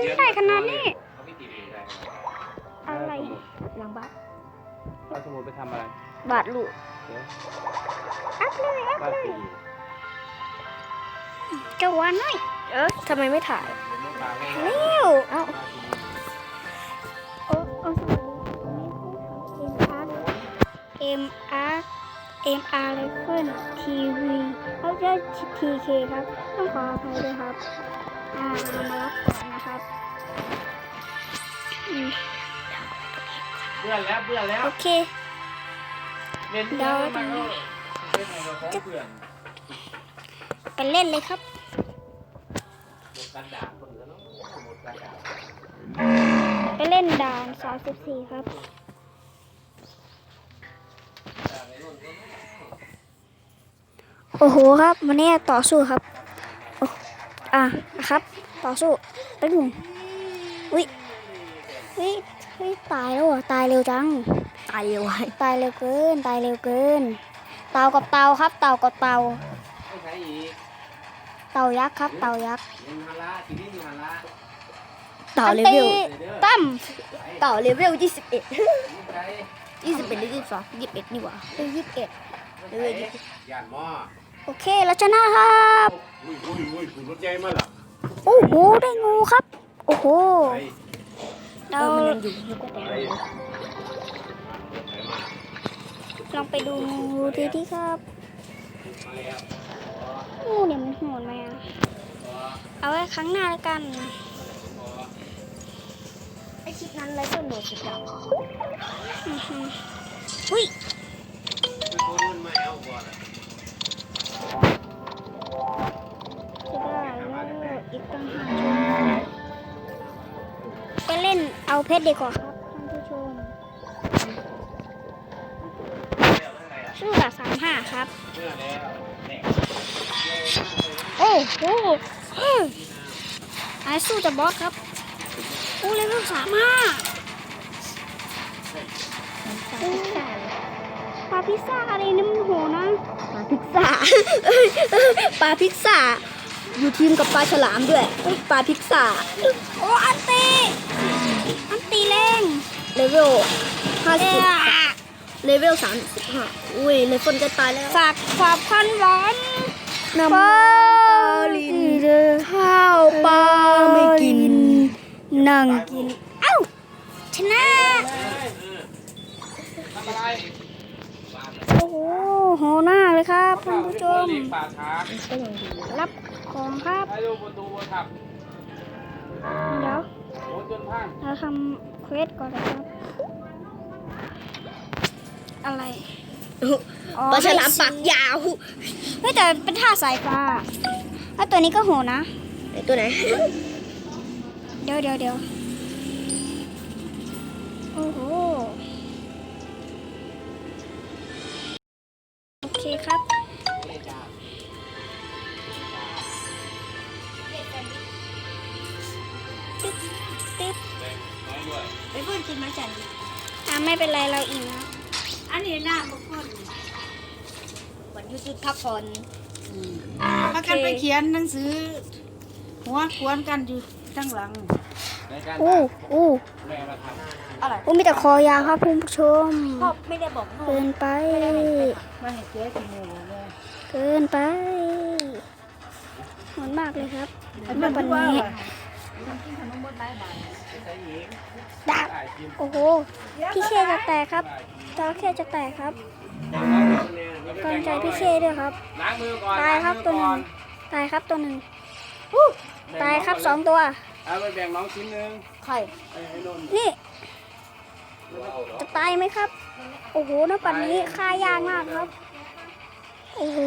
นได้ขนาดนี้เขาไม่ตีเองได้อะไรหลังบ้านเอาสมุดไปทำอะไรบาดลูกเดี๋ยวอัพเลยอัพบ้านเลยตีจะวานหน่อยเออทำไมไม่ถ่ายเดี๋ยวลูกปลาให้เร็วเอ้าโอ้โอ้สวัสดีวันนี้เอ็มอาร์เอ็มอาร์เอ็มอาร์ไรเฟิลทีวีเขาจะทีเคครับ ต้องขออภัยด้วยครับ อ่ามารับก่อนนะครับอืม เบื่อแล้วเบื่อแล้ว โอเค เล่นเยอะมากแล้วเล่นอะไรกับของเพื่อไปเล่นเลยครับไปเล่นด่าน34ครับด่าในรุ่นก็โอ้โหครับวันนี้ต่อสู้ครับอะครับ ต่อสู้ตึ้งอุ้ย ฮ้ยเฮ้ยตายแล้วเหรอตายเร็วจัง ตายเร็วไว้ตายเร็วเกิน ตายเร็วเกิน เต่ากับเต่าครับ เต่ากับเต่า ไม่ใช่อีกเต่ายักษ์ครับ เต่ายักษ์ยิงฮาระทีนี้ยิงฮาระต่อเลตีเวลตั้มต่อเลเวลยี่สิบเอ็ดยิงใครยี่สิบเอ็ดหรือยี่สิบสองยี่สิบเอ็ดนี่หว่า เป็นยี่สิบเอ็ดเลเวลยี่สิบย่านหม้อโอเคเราชนะครับอุ้ยอุ้ยอุ้ยคุณรถใหญ่มาล่ะโอ้โหได้งูครับ โอ้โห ไป เราเออมันยังอยู่นึกว่าแต่ไปลองไปดูงูดีที่ครับงูเนี่ยมันโหดไหมอะเอาไว้ครั้งหน้าแล้วกันไอคลิปนั้นไรเฟิลโหนดสุดดังอือหืออุ้ยคือตัวนั้นไม่เอาก่อน เอาเพชรดีกว่าครับท่านผู้ชมชื่อละสามห้าครับเมื่อแล้วแหน่โอ้โหเฮ้ยไอ้สู้จะบอสครับโอ้เลเวลสามห้าปลาพิซซ่าอะไรนี่มันโหนะปลาพิกซ่าปลาพิกซ่าอยู่ทีมกับปลาฉลามด้วยเอ้ยปลาพิกซ่าโอ้อันตีอันตีแรง เลเวลห้าเอ้สิบยเลเวลสามสิบห้าอุ้ยเลเฟิลจะตายแล้วฝากความพันหวานน้ำปลาลินข้าวปลาไม่กิน นั่งกิน เอ้า ชนะทำอะไรโอ้โหโหหน้าเลยครับท่านผู้ชมเลี้ยงปลาช้างก็ยังดีรับของครับให้ดูประตูบนถับเดี๋ยวโอ้จนพังเราทำเควสก่อนนะครับ อะไรอ๋อปลาฉลามให้ปากยาวเฮ้ยแต่เป็นท่าสายฟ้าแล้วตัวนี้ก็โหนะไหนตัวไหน เดี๋ยวเดี๋ยวเดี๋ยวโอ้โห โอเคครับติ๊บติ๊บไปเพื่อนกินมาจันอะไม่เป็นไรเราอิ่มแล้วอั นนี้หน้าบางคนวันหยุดจุดพักผ่อนพากันไปเขียนหนังสือ หัวควนกันอยู่ข้างหลังในการอู้อู้แม่มาทอะไรอู้มีแต่คอยาวครับคุณผู้ชม พ่อไม่ได้บอกพ่อเกินไปมาให้เจ๊กินหมูเลยเกินไปหอนมากเลยครับอันนั้นวันว่านี้ ดาบได้กินโอ้โห พี่เคจะแตกครับจระเข้จะแตกครับกำลังใจพี่เคด้วยครับล้างมือก่อนตายครับตัวหนึ่งล้างมือก่อตายครับตัวหนึ่งอู้ตายครับสองตัว เอาไปแบ่งน้องชิ้นหนึงใครไอ้ไอ้นนท์นี่ จะตายไหมครับ โอ้โหน้ำปันนี้ฆ่ายากมากครับ โอ้โห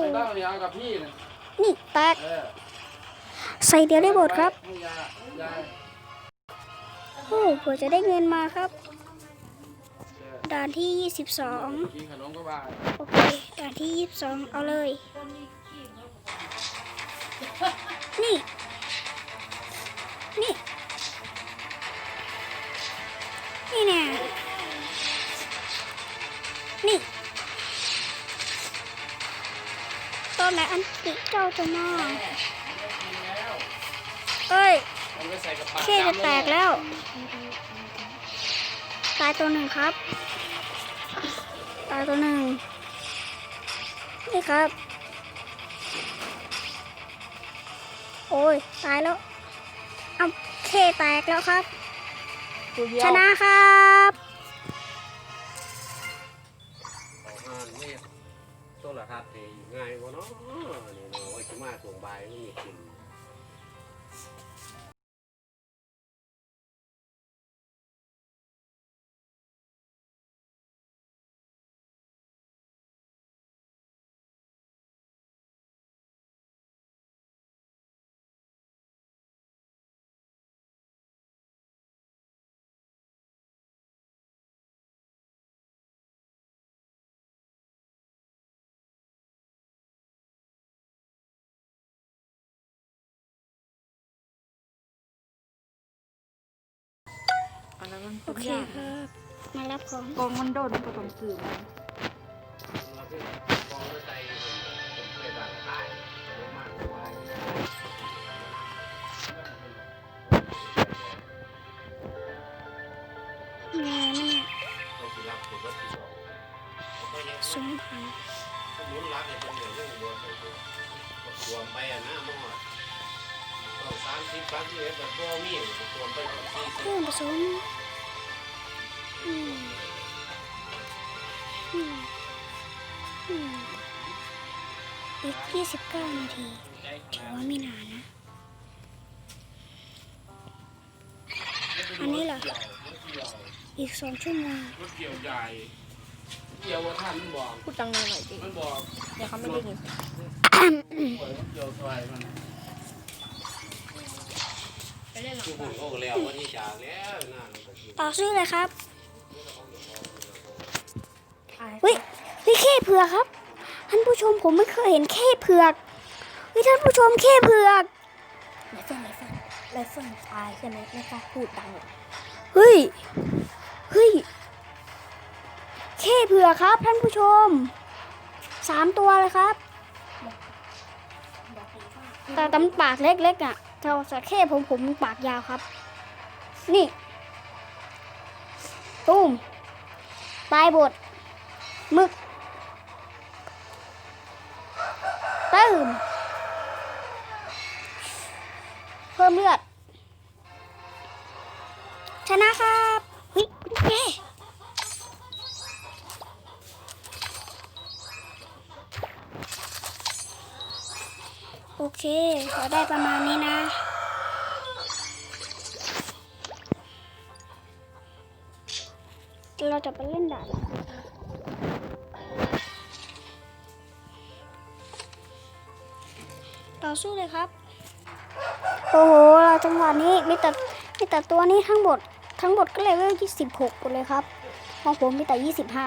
ไม่ต้องเดี๋ยวเอากับพี่นะนี่แตกเออ ใส่เดียวได้หมดครับโอ้เผื่อจะได้เงินมาครับ ด่านที่22กินขนมก็บ้าโอเค ด่านที่22เอาเลย นี่ นี่ นี่แน่นี่ตอนไหนอันติเจ้าจะมา เอ้ยเอาไปใส่กับปากเคจะแตกแล้ว ตายตัวหนึ่งครับ ตายตัวหนึ่ง นี่ครับ โอ้ย ตายแล้วเอาเคแตกแล้วครับตัวเดียวชนะครับออกมาไม่โทรทัศน์นี่ง่ายกว่าเนาะนี่เนาะไว้จะมาส่งใบายมันมีกิน Thanks. อันนั้นมันโอเคครับมารับของกองมันโดนก็ต้องซื้อมาเราเป็นกองรถไฟเป็นไปต่างใต้เอามาสบายแม่มันเนี่ยเราสิรับตัวรถที่สองเขาก็ยังสองพันมุนรักเนี่ยเป็นอย่างเรื่องบัวตัวรวมไปอะนะมั่งต้องสามสิบสามสิบเอ็ดแบบพ่อมีรวมไปสี่สิบ องผสมอืมอืมอืมอีกยี่สิบเก้านาที ถือว่าไม่นานนะ อันนี้เหรอ อีกสองชั่วโมงรถเกี่ยวใหญ่เกี่ยวว่าท่านมันบอกพูดดังหน่อยดิมันบอกเดี๋ยวเขาไม่ได้ยินเปิดรถเกี่ยวซอยมันทุกคนเขาก็แล้ววันนี้จากแล้วนะต่อซื้อเลยครับ เฮ้ยเฮ้ยเข้เผือกครับ ท่านผู้ชมผมไม่เคยเห็นเข้เผือกเฮ้ยท่านผู้ชมเข้เผือกไรเฟิลไรเฟิลไรเฟิลตายใช่ไหมไม่กล้าพูดดังเฮ้ย เฮ้ยเข้เผือกครับ ท่านผู้ชม สามตัวเลยครับแต่ตำปากเล็กๆอะเท่าสัตว์เข้ผมผมปากยาวครับ นี่ ตุ้มตายบดหมึกตื้มเพิ่มเลือด ชนะครับเฮ้ยเย้โอเคเราได้ประมาณนี้นะ เราจะไปเล่นด่านต่อสู้เลยครับ โอ้โห เราจังหวะนี้มีแต่มีแต่ตัวนี้ทั้งหมด ทั้งหมดก็เลเวลที่สิบหกหมดเลยครับของผมมีแต่ยี่สิบห้า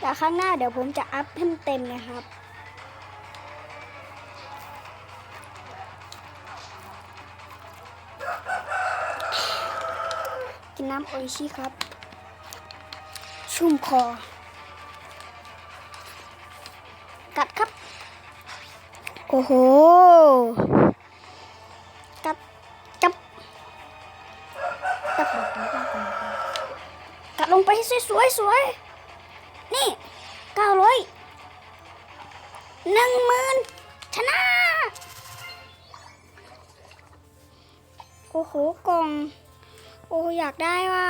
แต่ครั้งหน้าเดี๋ยวผมจะอัพให้มันเต็มนะครับ กินน้ำโออิชิครับ ชุ่มคอ กัดครับ โอ้โห กัดจับกัดกัดลงไปให้สวยๆสวยๆนี่เก้าร้อยหนึ่งหมื่นชนะ โอ้โหกล่อง โอ้อยากได้ว่า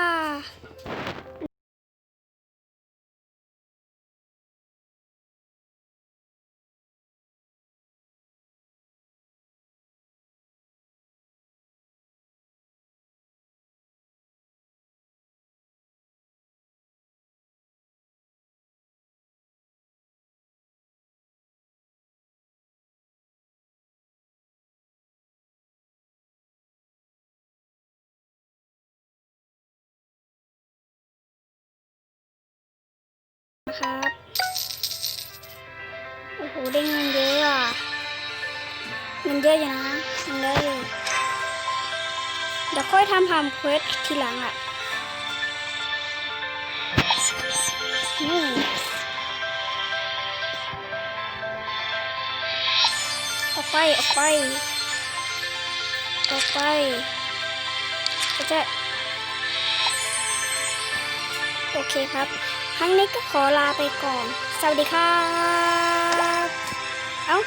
นะครับ โอ้โห ได้เงินเยอะอะ เงินเยอะอยู่นะเงินเยอะอยู่เดี๋ยวค่อยทำทำเควสทีหลังอะ นี่ออกไป ออกไปต่อไปจะโอเคครับ ครั้งนี้ก็ขอลาไปก่อน สวัสดีครับ เอ้า